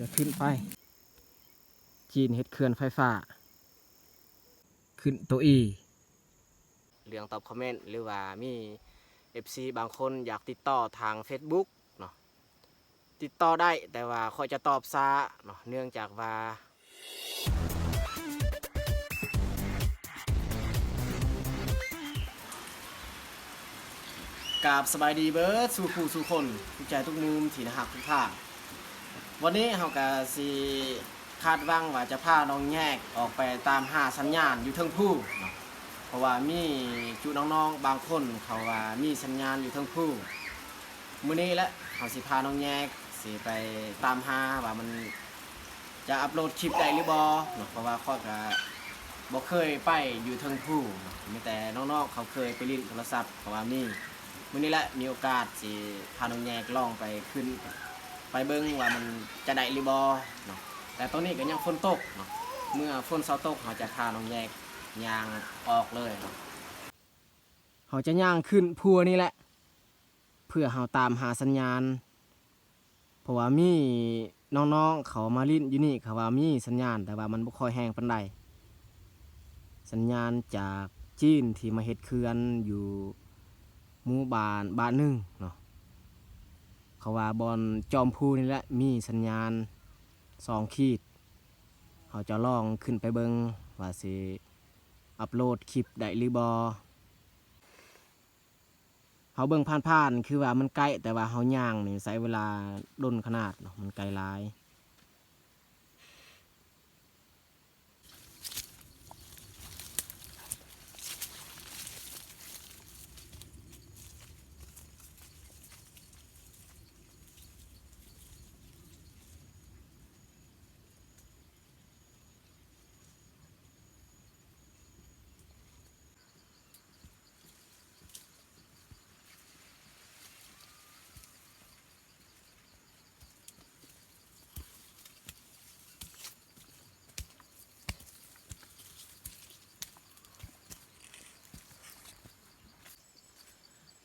จะขึ้นไป จีนเฮ็ดเขื่อนไฟฟ้า ขึ้นตัวอีเรื่องตอบคอมเมนต์หรือว่ามี FC บางคนอยากติดต่อทาง Facebook เนาะติดต่อได้แต่ว่าคอยจะตอบช้าเนาะเนื่องจากว่ากาบสบายดีเบิร์ดสู่ผู้สู่คนทุกใจทุกมุมที่นะฮักทุกท่า วันนี้เฮากะสิคาดหวังว่าจะพาน้องแยกออกไปตามหาสัญญาณอยู่เทิงผู้เนาะเพราะว่ามีจุน้องๆบางคนเขาว่ามีสัญญาณอยู่เทิงผู้มื้อนี้และเฮาสิพาน้องแยกสิไปตามหาว่ามันจะอัปโหลดคลิปได้หรือบ่เนาะเพราะว่าข้อยก็บ่เคยไปอยู่เทิงผู้เนาะมีแต่น้องๆเขาเคยไปเลินโทรศัพท์เพราะว่ามีมื้อนี้และมีโอกาสสิพาน้องแยกลองไปขึ้น ไปเบิ่งว่ามันจะได้หรือบ่เนาะแต่ตอนนี้ก็ยังฝนตกเนาะเมื่อฝนเซาตกเราจะพาน้องแยกยางออกเลยเนาะเขาจะย่างขึ้นพัวนี่แหละ เพื่อเราตามหาสัญญาณ เพราะว่ามีน้องๆเขามาลิ้นอยู่นี่เขาว่ามีสัญญาณ แต่ว่ามันบ่ค่อยแห้งปานใดสัญญาณจากจีนที่มาเฮ็ดเขื่อนอยู่หมู่บ้านบ้านหนึ่งเนาะ เขาว่าบอลจอมพูนี่แหละมีสัญญาณสองขีดเขาจะลองขึ้นไปเบิงว่าสิอัปโหลดคลิปได้หรือบอเขาเบิ่งผ่านๆคือว่ามันใกล้แต่ว่าเขาย่างนี่ใช้เวลาดนขนาดมันไกลหลาย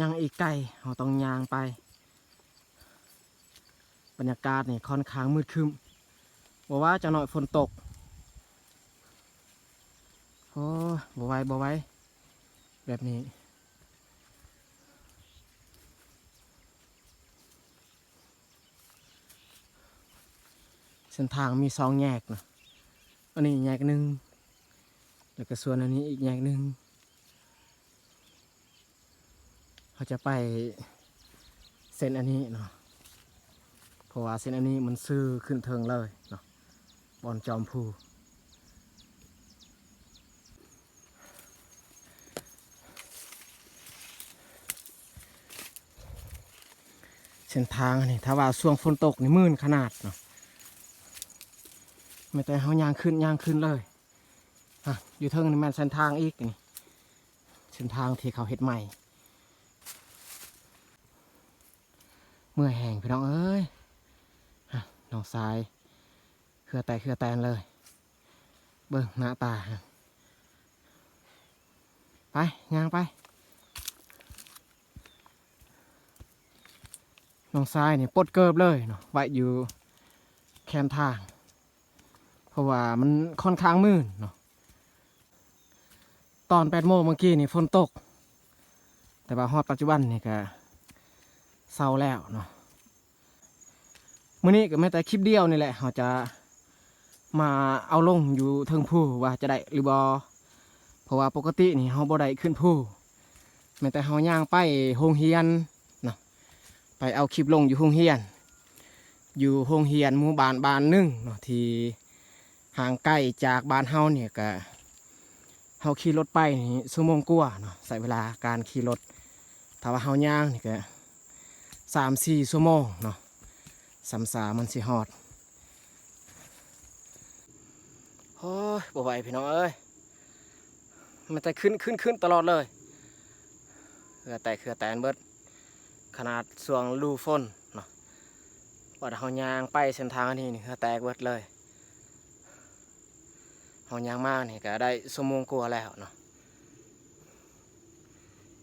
ย่างอีกไกลเราต้องยางไป บรรยากาศนี่ค่อนข้างมืดครึมบอกว่าจะหน่อยฝนตกโอ้บ่ไว้บ่ไว้ แบบนี้ เส้นทางมีสองแยกนะอันนี้แยกหนึ่งแล้วก็ส่วนอันนี้อีกแยกหนึ่ง เขาจะไปเส้นอันนี้เนาะเพราะว่าเส้นอันนี้มันซื้อขึ้นเทิงเลยเนาะบอนจอมพูเส้นทางอันนี่ถ้าว่าช่วงฝนตกนี่มื่นขนาดเนาะไม่แต่เขายางขึ้นยางขึ้นเลยอะอยู่เทิงนี่ม่นเส้นทางอีกนี่เส้นทางที่เขาเฮ็ดใหม่ เมื่อยแห้งพี่น้องเอ้ยน้องซ้ายเครือแตกเครือแตนเลย เบิ่งหน้าตา ไปย่างไป น้องซ้ายเนี่ยปดเกิบเลยเนาะไว้อยู่แคมทาง เพราะว่ามันค่อนข้างมืดเนาะตอนแปดโมงเมื่อกี้นี่ฝนตก แต่ว่าฮอดปัจจุบันนี่ก็ เศร้าแล้วเนาะมื้อนี้ก็แม้แต่คลิปเดียวนี่แหละเราจะมาเอาลงอยู่เทิงผู้ว่าจะได้หรือบอเพราะว่าปกตินี่เราบ่ได้ขึ้นผู้แม้แต่เราย่างไปโรงเรียนเนาะไปเอาคลิปลงอยู่โรงเรียน อยู่โรงเรียนหมู่บ้านบ้านหนึ่งเนาะที่ห่างไกลจากบ้านเฮาเนี่ยก็เฮาขี่รถไปนี่ชั่วโมงกว่าเนาะใช้เวลาการขี่รถถ้าว่าเฮาย่างนี่ก็ สามสี่ชั่วโมงเนาะสามสามมันสิฮอดโอ้ยบ่ไหวพี่น้องเอ้ย มันแต่ขึ้นขึ้นขึ้นตลอดเลยเคือแต่เคือแตนเบิด ขนาดสวงลูฝนเนาะว่าเฮายางไปเส้นทางอันนี้นี่เคือแตกเบิดเลยเฮายางมากนี่ก็ได้ชั่วโมงกว่าแล้วเนาะ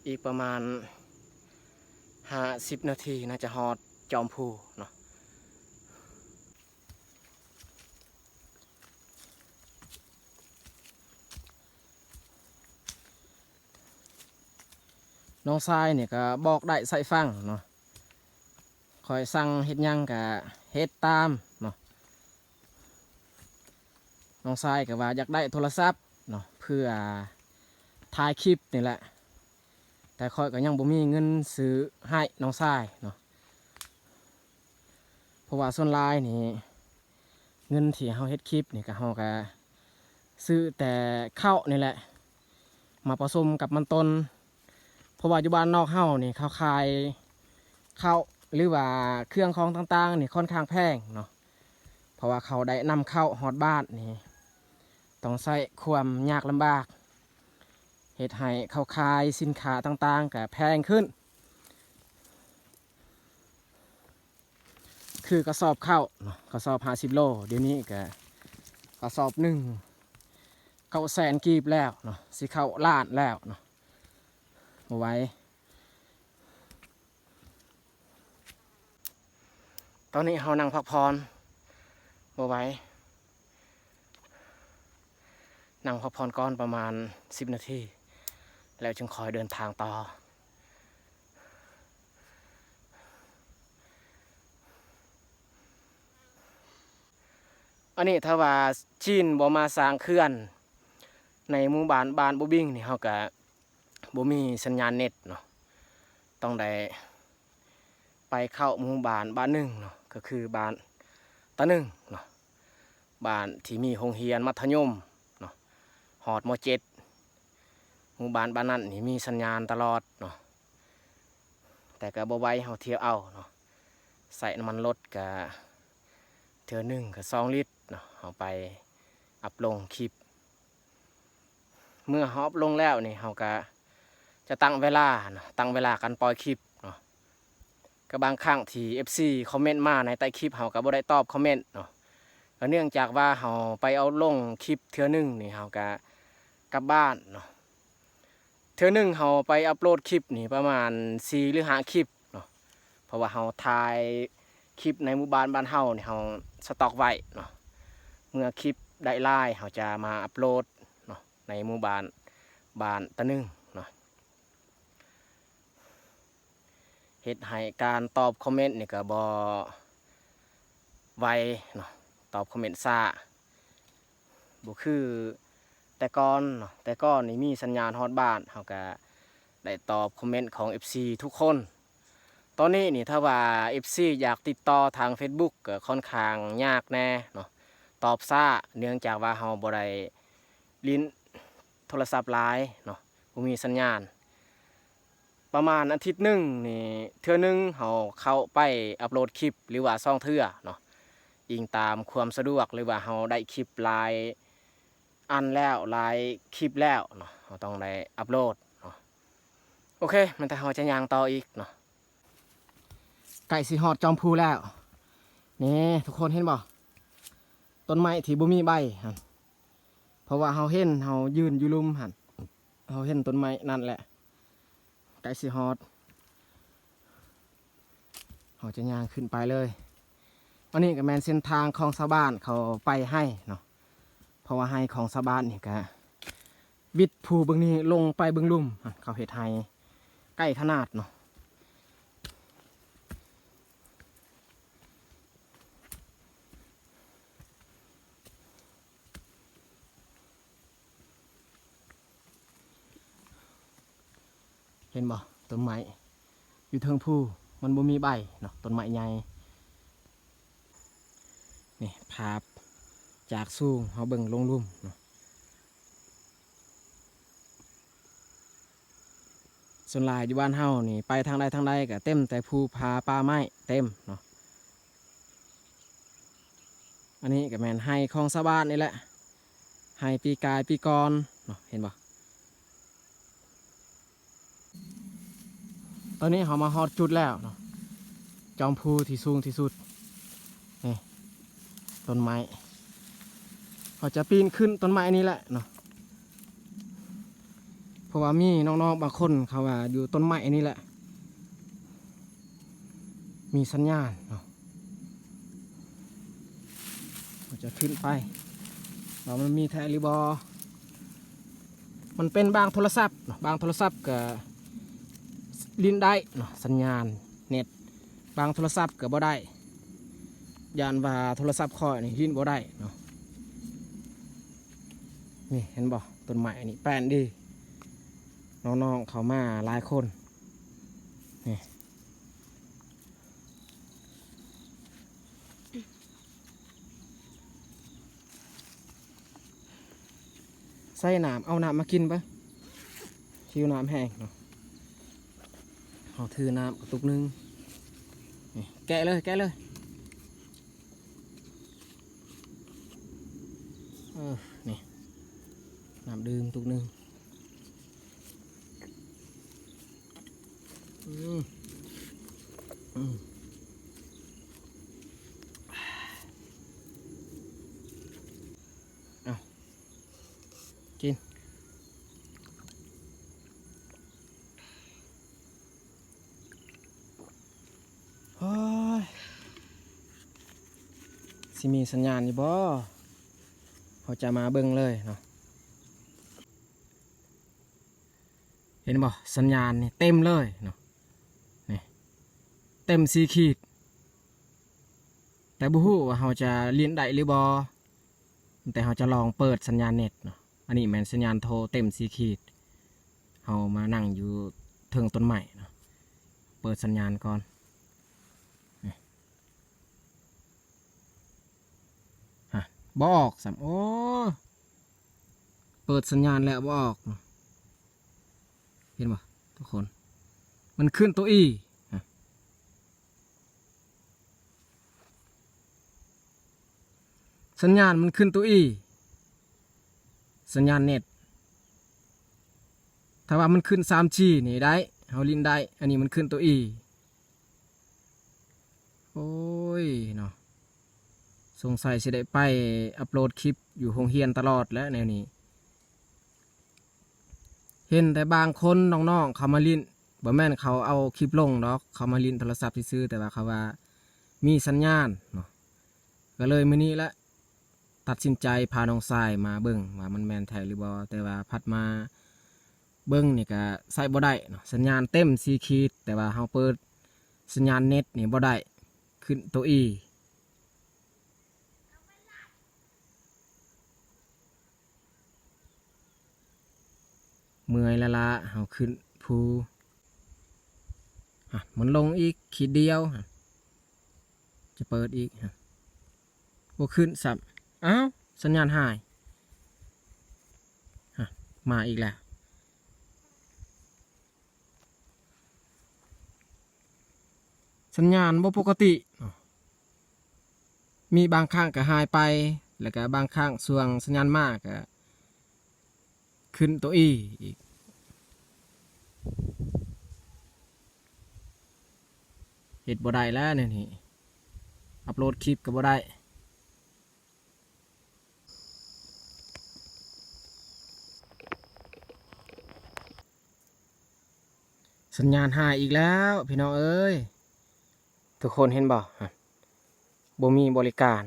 อีกประมาณ ห้าสิบนาทีน่าจะหอดจอมพูเนาะน้องทรายเนี่ยก็บอกได้ใส่ฟังเนาะคอยสั่งเฮ็ดยังกะเฮ็ดตามเนาะน้องทรายก็ว่าอยากได้โทรศัพท์เนาะเพื่อถ่ายคลิปนี่แหละ แต่คอยก็ยังบ่มีเงินซื้อให้น้องทรายเนาะเพราะว่าส่วนลายนี่เงินที่เฮาเฮ็ดคลิปนี่ก็เฮาก็ซื้อแต่ข้าวนี่แหละ มาผสมกับมันต้นเพราะว่าอยู่บ้านนอกเฮานี่เขาขายข้าวหรือว่าเครื่องของต่างๆนี่ค่อนข้างแพงเนาะเพราะว่าเขาได้นำเข้าฮอดบ้านนี่ต้องใช้ความยากลำบาก เหตุให้เขาขายสินค้าต่างๆก็แพงขึ้น คือกระสอบข้าวกระสอบห้าสิบโล เดี๋ยวนี้ก็กระสอบหนึ่งเก้าแสนกีบแล้วเนาะสิเขาล้านแล้วเนาะเอาไว้ ตอนนี้เรานั่งพักผ่อนบ่ไว้นั่งพักผ่อนก่อนประมาณสิบนาที แล้วจึงคอยเดินทางต่อ อันนี้ถ้าว่าจีนบ่มาสร้างเขื่อน ในหมู่บ้านบ้านบุบิงนี่เฮาก็บ่มีสัญญาณเน็ตเนาะต้องได้ไปเข้าหมู่บ้านบ้านหนึ่งเนาะก็คือบ้านตะหนึ่งเนาะบ้านที่มีโรงเรียนมัธยมเนาะฮอดมเจ็ด หมู่บ้านบ้านนั้นนี่มีสัญญาณตลอดเนาะแต่ก็บ่ไว้เฮาเที่ยวเอาเนาะใส่น้ำมันรถก็เทื่อหนึงก็2ลิตรเนาะเอาไปอัพลงคลิป เมื่อฮอปลงแล้วนี่เขาก็จะตั้งเวลาเนาะตั้งเวลาการปล่อยคลิปเนาะก็บางครั้งที่ FC คอมเมนต์มาในใต้คลิปเขาก็บ่ได้ตอบคอมเมนต์เนาะก็เนื่องจากว่าเขาไปเอาลงคลิปเทื่อหนึงนี่เขาก็กลับบ้านเนาะ เทื่อหนึ่งเขาไปอัปโหลดคลิปนี่ประมาณ4หรือ5คลิปเนาะเพราะว่าเขาถ่ายคลิปในหมู่บ้านบ้านเฮาเนี่ยเขาสต็อกไว้เนาะเมื่อคลิปได้ไล่เขาจะมาอัปโหลดเนาะในหมู่บ้านบ้านตะนึงเนาะเฮ็ดให้การตอบคอมเมนต์นี่ก็บ่ไวเนาะตอบคอมเมนต์ช้าบ่คือ แต่ก่อนแต่ก่อนนี่มีสัญญาณฮอดบ้านเฮาก็ได้ตอบคอมเมนต์ของ FC ทุกคน ตอนนี้นี่ถ้าว่า FC อยากติดต่อทาง Facebook ก็ค่อนข้างยากแน่เนาะตอบช้าเนื่องจากว่าเฮาบ่ได้ลิ้นโทรศัพท์หลายเนาะบ่มีสัญญาณ ประมาณอาทิตย์หนึ่งนี่เทื่อหนึงเขาเข้าไปอัปโหลดคลิปหรือว่าซ่องเทื่อเนาะอิงตามความสะดวกหรือว่าเขาได้คลิปหลาย อันแล้วหลายคลิปแล้วเนาะเราต้องได้อัปโหลดเนาะโอเค มันแต่เขาจะยางต่ออีกเนาะไก่สีหอดจอมพูแล้วนี่ทุกคนเห็นบ่ต้นไม้ที่บ่มีใบหันเพราะว่าเฮาเห็นเฮายืนอยู่ลุมหันเฮาเห็นต้นไม้นั่นแหละ ไก่สิฮอดเฮาจะย่างขึ้นไปเลยอันนี้ก็แมนเส้นทางของชาวบ้านเขาไปให้เนาะ เพราะว่าให้ของชาวบ้านนี่ก็บิดภูเบื้องนี้ลงไปเบื้องลุ่มเขาเห็ดให้ใกล้ขนาดเนาะเห็นบ่ต้นไม้อยู่เทิงภูมันบ่มีใบเนาะต้นไม้ใหญ่นี่ภาพ จากสูงเฮาเบิ่งลงลุ่มเนาะส่วนลายอยู่บ้านเฮานี่ไปทางใดทางใดก็เต็มแต่ภูผาป่าไม้เต็มเนาะอันนี้ก็แมนให้ของชาวบ้านนี่แหละให้ปีกายปีกรเนาะเห็นบ่ตอนนี้เขามาฮอดจุดแล้วเนาะจอมพูที่สูงที่สุดนี่ต้นไม้ เขาจะปีนขึ้นต้นไม้นี้แหละเนาะเพราะว่ามีน้องๆบางคนเขาว่าอยู่ต้นไม้นี้แหละ มีสัญญาณเนาะเขาจะขึ้นไปว่ามันมีแทริบอ มันเป็นบางโทรศัพท์เนาะบางโทรศัพท์กับลิ้นได้เนาะสัญญาณเน็ตบางโทรศัพท์ก็บ่ได้ยานว่าโทรศัพท์ข้อยนี่ลิ้นบ่ได้เนาะ นี่เห็นบ่ต้นไม้นี่แปลนดี น้องๆเขามาหลายคนนี่ใส่น้ำเอาน้ำมากินปะชิวน้ำแห้งเนาะเอาถือน้ำกระตุกนึงนี่แกะเลย แกะเลยเออนี่น้ำ ดื่มตุกหนึ่งอืมอืมเอากินโอ้ยสิมีสัญญาณอยู่บ่เขาจะมาเบิ่งเลยเนาะ เห็น บ่สัญญาณนี่เต็มเลยเนาะนี่เต็มสีขีด แต่บ่ฮู้ว่าเขาจะเลียนได้หรือบ่แต่เขาจะลองเปิดสัญญาณเน็ตเนาะอันนี้แมนสัญญาณโทรเต็มสีขีดเขามานั่งอยู่เทิงต้นไม้เนาะเปิดสัญญาณก่อนบออกสามโอ้เปิดสัญญาณแล้วบอก เห็นปะทุกคน มันขึ้นตัวอีสัญญาณมันขึ้นตัวอีสัญญาณเน็ต ถ้าว่ามันขึ้น 3G นี่ได้เฮาลินได้ อันนี้มันขึ้นตัวอีโอ้ยเนาะสงสัยสิได้ไปอัปโหลดคลิปอยู่โรงเรียนตลอดแล้วแนวนี้ เห็นแต่บางคนน้องๆเขามาลินบ่แม่นเขาเอาคลิปลงดอกเขามาลินโทรศัพท์ซื้อแต่ว่าเขาว่ามีสัญญาณเนาะก็เลยมื้อนี้ละตัดสินใจพาน้องทรายมาเบิ่งว่ามันแม่นแท้หรือบ่แต่ว่าพัดมาเบิ่งนี่ก็ใส่บ่ได้เนาะสัญญาณเต็มสีขีดแต่ว่าเฮาเปิดสัญญาณเน็ตนี่บ่ได้ขึ้นตัวอี เมื่อยละละเอาขึ้นภูมันลงอีกขีดเดียว จะเปิดอีกอะบวขึ้นสับอ้าวสัญญาณหายอะมาอีกแล้วสัญญาณบ่ปกติ มีบางครั้งก็หายไป แล้วก็บางครั้งส่วงสัญญาณมากก็ ขึ้นตัวอีอีกเห็ดบ่ได้แล้วเนี่ยนี่ อัปโหลดคลิปก็บ่ได้สัญญาณหายอีกแล้ว พี่น้องเอ้ย ทุกคนเห็นบ่บ่มีบริการ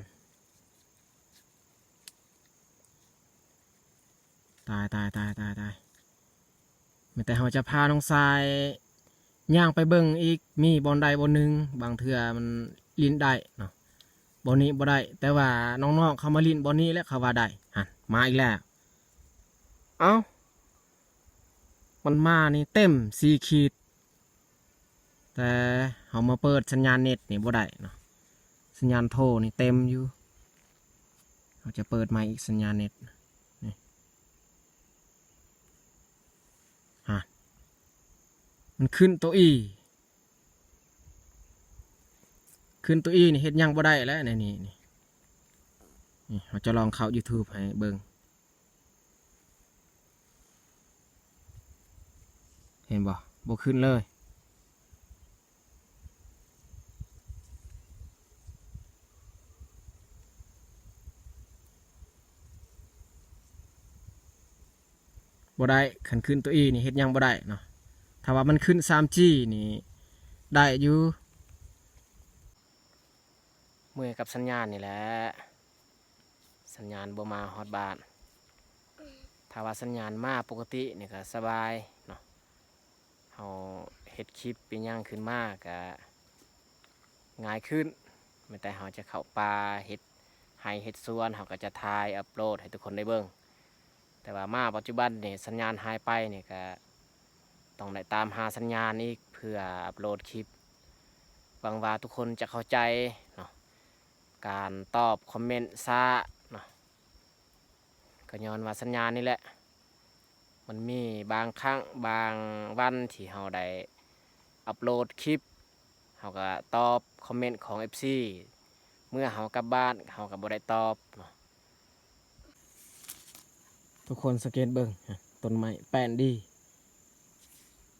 ตายตายตายตายตายแต่เราจะพาน้องทรายย่างไปเบิ่งอีกมีบอลใดบอลหนึ่งบางเทื่อมันลินได้เนาะบอลนี้บ่ได้ แต่ว่าน้องๆเขามาลินบอลนี้แล้วเขาว่าได้ฮะมาอีกแล้วเอ้ามันมานี่เต็มสี่ขีด แต่เขามาเปิดสัญญาณเน็ตนี่บ่ได้เนาะสัญญาณโทรนี่เต็มอยู่เราจะเปิดใหม่อีกสัญญาณเน็ต มันขึ้นตัวอี ขึ้นตัวอีนี่เฮ็ดยังบ่ได้แล้วในนี่นี่เราจะลองเข้า YouTube ให้เบิ่งเห็นบ่บ่ขึ้นเลยบ่ได้ขันขึ้นตัวอีนี่เฮ็ดยังบ่ได้เนาะ ถ้าว่ามันขึ้น 3G นี่ได้อยู่เมื่อกับสัญญาณนี่แหละ สัญญาณบ่มาฮอดบานถ้าว่าสัญญาณมาปกตินี่ก็สบายเนาะเฮาฮ็ดคลิปเป็นหยังขึ้นมากก็ง่ายขึ้นไม่แต่เราจะเข้าป่าเฮ็ดให้เฮ็ดสวนเราก็จะถ่ายอัปโหลดให้ทุกคนได้เบิ่งแต่ว่ามาปัจจุบันนี่สัญญาณหายไปนี่ก็ ต้องได้ตามหาสัญญาณอีกเพื่ออัปโหลดคลิปหวังว่าทุกคนจะเข้าใจเนาะการตอบคอมเมนต์ซ่าเนาะก็ย้อนว่าสัญญาณนี่แหละ มันมีบางครั้งบางวันที่เราได้อัปโหลดคลิปเราก็ตอบคอมเมนต์ของ FC เมื่อเรากลับบ้านเราก็บ่ได้ตอบเนาะทุกคนสังเกตเบิ่งต้นไม้แป้นดี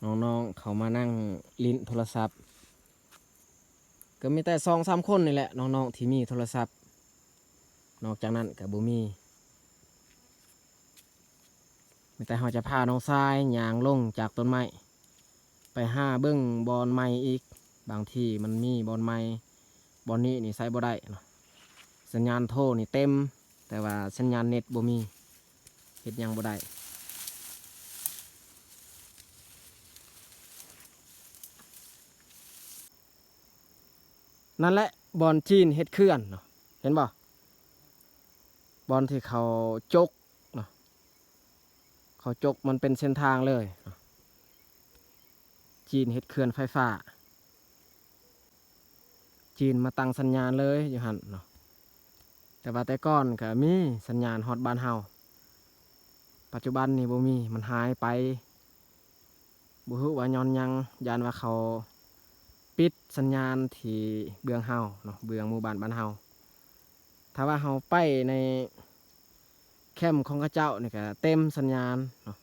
น้องๆเขามานั่งลิ้นโทรศัพท์ ก็มีแต่สองสามคนนี่แหละน้องๆที่มีโทรศัพท์ นอกจากนั้นก็บ่มีมีแต่เราจะพาน้องทรายยางลงจากต้นไม้ไปห้าเบิ้งบอลไม้อีก บางที่มันมีบอลไม้บอลนี้นี่ใช้บ่ได้นาะสัญญาณโทรนี่เต็ม แต่ว่าสัญญาณเน็ตบ่มีเฮ็ดยังบ่ได้ นั่นแหละบอลจีนเฮ็ดเคลื่อนเนาะเห็นบ่บอลที่เขาจกเขาจกมันเป็นเส้นทางเลยจีนเฮ็ดเขื่อนไฟฟ้า จีนมาตั้งสัญญาณเลยอยู่หันเนาะแต่ว่าแต่ก่อนก็มีสัญญาณฮอตบ้านเฮาปัจจุบันนี่บ่มีมันหายไปบ่ฮู้ว่าย้อนยังยานว่าเขา ปิดสัญญาณที่เบืองเฮาเนาะเบืองหมู่บ้านบ้านเฮาถ้าว่าเฮาไปในแคมป์ของข้าเจ้านี่ก็เต็มสัญญาณเนาะ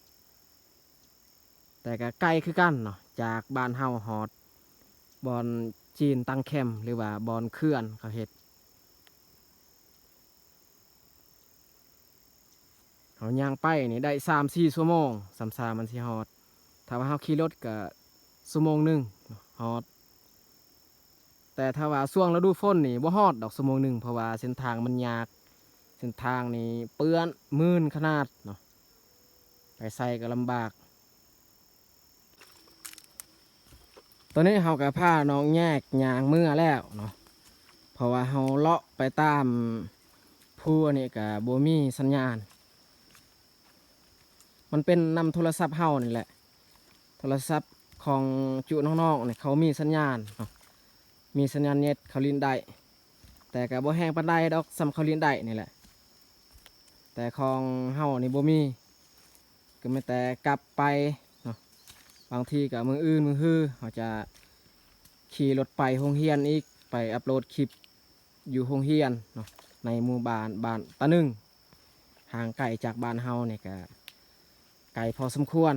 แต่ก็ไกลคือกันเนาะจากบ้านเฮาฮอดบอนจีนตั้งแคมป์หรือว่าบอนเคลื่อนเขาเฮ็ดเขาย่างไปนี่ได้สามสี่ชั่วโมงสามสามมันสิฮอด ถ้าว่าเฮาขี่รถก็ชั่วโมงหนึ่งเนาะฮอด แต่ถ้าว่าช่วงฤดูฝนนี่บ่ฮอดดอกชั่วโมงหนึ่งเพราะว่าเส้นทางมันยาก เส้นทางนี้เปื้อนมื่นขนาดเนาะไปใส่ก็ลำบาก ตอนนี้เฮากับผ้าน้องแยกยางเมื่อแล้วเนาะเพราะว่าเฮาเลาะไปตามผู้อันนี้กับโบมีสัญญาณ มันเป็นนำโทรศัพท์เฮานี่แหละ โทรศัพท์ของจุน้องๆเนี่ยเขามีสัญญาณเนาะ มีสัญญาณเน็ตเขาลินได้ แต่กับบ่แห้งปานใดดอกสำเขาลียนได้นี่แหละ แต่ของเฮานี่บ่มี ก็ไม่แต่กลับไปเนาะบางทีกับมืออื่นมือฮือเขาจะขี่รถไปโรงเรียนอีกไปอัปโหลดคลิปอยู่โรงเรียนเนาะในหมู่บ้านบ้านตะนึงห่างไกลจากบ้านเฮาเนี่ยก็ไกลพอสมควร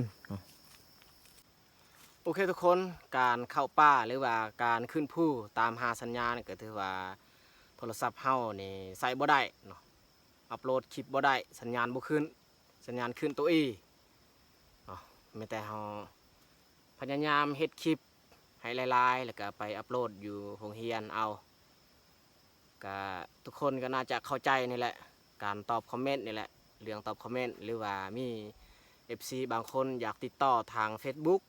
โอเคทุกคนการเข้าป่าหรือว่าการขึ้นผู้ตามหาสัญญาณก็ถือว่าโทรศัพท์เฮานี่ใส่บ่ได้เนาะอัปโหลดคลิปบ่ได้สัญญาณบ่ขึ้น สัญญาณขึ้นตัวอีเนาะไม่แต่เฮาพยายามเฮ็ดคลิปให้หลายๆ แล้วก็ไปอัปโหลดอยู่โรงเรียนเอาก็ทุกคนก็น่าจะเข้าใจนี่แหละ การตอบคอมเมนต์นี่แหละ เรื่องตอบคอมเมนต์หรือว่ามี FC บางคนอยากติดต่อทาง Facebook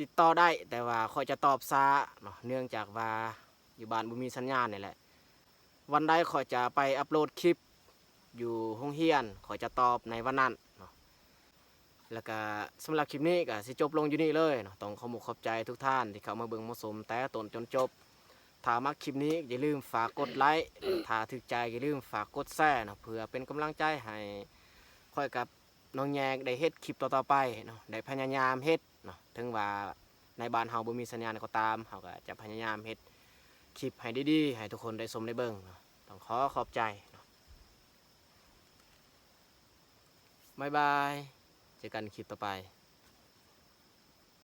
ติดต่อได้แต่ว่าคอยจะตอบช้าเนาะเนื่องจากว่าอยู่บ้านบ่มีสัญญาณนี่แหละ วันใดขอยจะไปอัปโหลดคลิปอยู่ห้องเฮียนขอยจะตอบในวันนั้นเนาะแล้วก็สำหรับคลิปนี้ก็สิจบลงอยู่นี่เลยเนาะต้องขอมุขขอบใจทุกท่านที่เข้ามาเบิ่งมาชมแต่ต้นจนจบถ้ามักคลิปนี้อย่าลืมฝากกดไลค์ถ้าถึกใจอย่าลืมฝากกดแชร์เนาะเพื่อเป็นกำลังใจให้ค่อยกับน้องแยกได้เฮ็ดคลิปต่อๆไปเนาะได้พยายามเฮ็ด เนาะถึงว่าในบ้านเฮาบ่มีสัญญาณก็ตามเฮาก็จะพยายามเฮ็ดคลิปให้ดีๆให้ทุกคนได้ชมได้เบิ่งเนาะต้องขอขอบใจเนาะบายบายเจอกันคลิปต่อไป